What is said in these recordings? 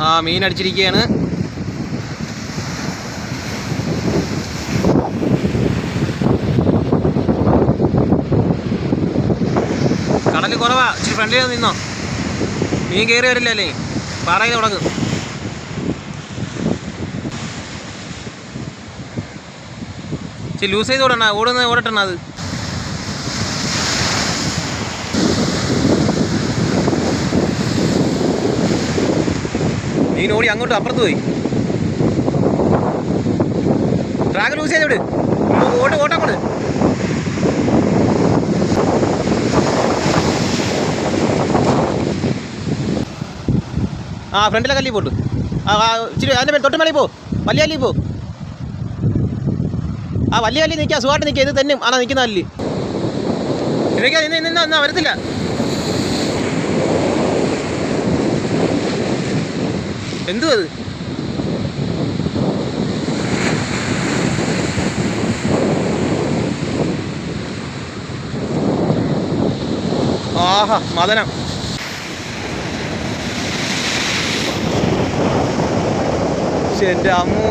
ആ മീൻ അടിച്ചിരിക്കുകയാണ് കടൽ കുറവാ. ഇച്ചിരി ഫ്രണ്ടിൽ നിന്നോ? മീൻ കയറി വരില്ല അല്ലേ? പാറയിൽ തുടങ്ങും. ഇച്ചിരി ലൂസ് ചെയ്ത് ഓടണ ഓടുന്ന ഓടട്ടണ അത്. മീൻ ഓടി അങ്ങോട്ട് അപ്പുറത്ത് പോയി. ട്രാക്ക് യൂസ് ചെയ്ത് വിട് ഓട്ട് ഓട്ടം കൊണ്ട് ആ ഫ്രണ്ടിലെ കല്ലി പോട്ട്. ആ ഇച്ചിരി അതിന്റെ മേൽ തൊട്ട് പോ. വലിയ കല്ലി പോ. ആ വലിയ കല്ലി നിൽക്കുക സുഖമായിട്ട് നിൽക്കുക ഇത് തന്നെ. ആണോ നിൽക്കുന്ന അല്ലി ഇതൊക്കെ നിന്ന് നിന്ന് വരത്തില്ല. എന്തുവാ അത്? ആഹാ മദനം. എന്റെ അമ്മൂ.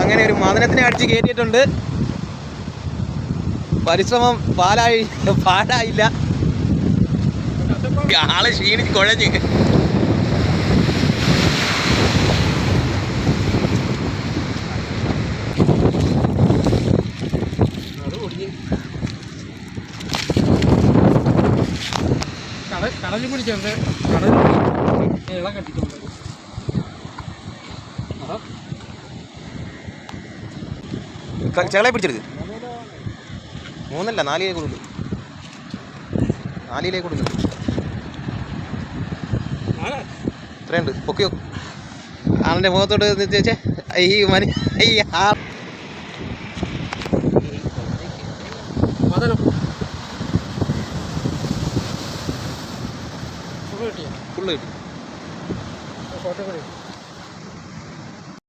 അങ്ങനെ ഒരു മദനത്തിനെ അടിച്ച് കയറ്റിയിട്ടുണ്ട്. പരിശ്രമം പാലായി പാലായില്ല ആളെ ക്ഷീണിച്ച് കുഴഞ്ഞ്. കട കടലിൽ പിടിച്ചുണ്ട് കടലിൽ ഇള കട്ടിട്ടുണ്ട് അതാ. പിടിച്ചെടുത്ത് പിടിച്ചെടുക്ക്. മൂന്നല്ല നാലിലേ കൊടുക്കും. നാലിലേ കൊടുക്കും. ഇത്രയുണ്ട്. പൊക്കിയോ? ആളിന്റെ മുഖത്തോട്ട് വെച്ചേ ഈ മനി ഈ ആ മദനം കിട്ടിയ? ഫുള്ള് കിട്ടി. കോട്ടയം